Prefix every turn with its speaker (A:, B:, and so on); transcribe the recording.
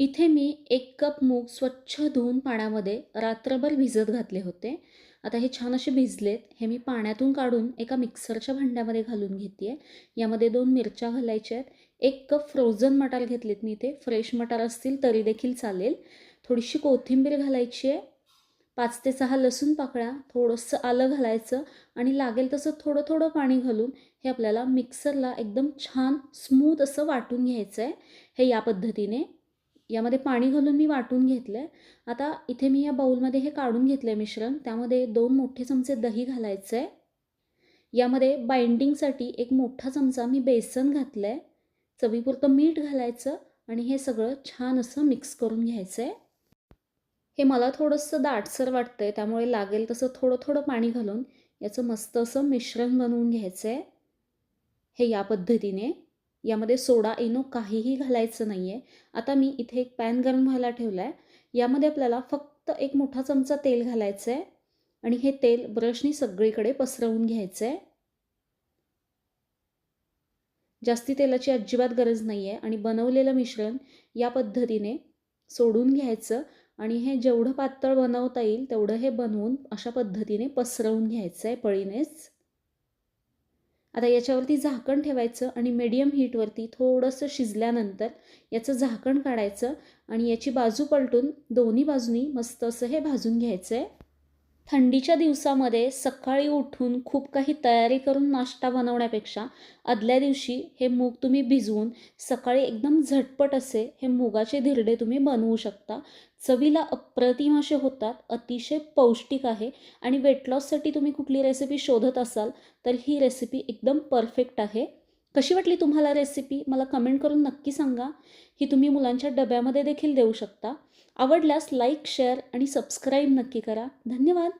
A: इथे मी एक कप मूग स्वच्छ धुवून पाण्यामध्ये रात्रभर भिजत घातले होते. आता हे छान असे भिजलेत. हे मी पाण्यातून काढून एका मिक्सरच्या भांड्यामध्ये घालून घेते आहे यामध्ये दोन मिरच्या घालायच्या आहेत. एक कप फ्रोझन मटार घेतलेत मी इथे. फ्रेश मटार असतील तरी देखील चालेल. थोडीशी कोथिंबीर घालायची आहे. पाच ते सहा लसूण पाकळ्या थोडंसं आलं घालायचं आणि लागेल तसं थोडं थोडं पाणी घालून हे आपल्याला मिक्सरला एकदम छान स्मूथ असं वाटून घ्यायचं आहे हे या पद्धतीने यामध्ये पाणी घालून मी वाटून घेतलं आहे आता इथे मी या बाऊलमध्ये हे काढून घेतलं आहे मिश्रण. त्यामध्ये दोन मोठे चमचे दही घालायचं आहे यामध्ये बाइंडिंगसाठी एक मोठा चमचा मी बेसन घातलं आहे चवीपुरतं मीठ घालायचं आणि हे सगळं छान असं मिक्स करून घ्यायचं आहे हे मला थोडंसं दाटसर वाटतं आहे त्यामुळे लागेल तसं थोडं थोडं पाणी घालून याचं मस्त असं मिश्रण बनवून घ्यायचं आहे हे या पद्धतीने. यामध्ये सोडा इनो काहीही घालायचं नाही आहे आता मी इथे एक पॅन गरम व्हायला ठेवला आहे यामध्ये आपल्याला फक्त एक मोठा चमचा तेल घालायचं आहे आणि हे तेल ब्रशनी सगळीकडे पसरवून घ्यायचं आहे जास्ती तेलाची अजिबात गरज नाही आहे आणि बनवलेलं मिश्रण या पद्धतीने सोडून घ्यायचं आणि हे जेवढं पातळ बनवता येईल तेवढं हे बनवून अशा पद्धतीने पसरवून घ्यायचं आहे पळीनेच. आता याच्यावरती झाकण ठेवायचं आणि मीडियम हीटवरती थोडंसं शिजल्यानंतर याचं झाकण काढायचं आणि याची बाजू पलटून दोन्ही बाजूनी मस्त असं हे भाजून घ्यायचं आहे थंडीच्या दिवसामध्ये सकाळी उठून खूप काही तयारी करून नाश्ता बनवण्यापेक्षा आदल्या दिवशी हे मूग तुम्ही भिजवून सकाळी एकदम झटपट असे हे मुगाचे धिरडे तुम्ही बनवू शकता. चवीला अप्रतिम असे होतात अतिशय पौष्टिक आहे आणि वेट लॉससाठी तुम्ही कुठली रेसिपी शोधत असाल तर ही रेसिपी एकदम परफेक्ट आहे. कशी वाटली तुम्हाला रेसिपी मला कमेंट करून नक्की सांगा. ही तुम्ही मुलांच्या डब्यामध्ये देखील देऊ शकता. आवडल्यास लाईक शेअर आणि सबस्क्राईब नक्की करा. धन्यवाद.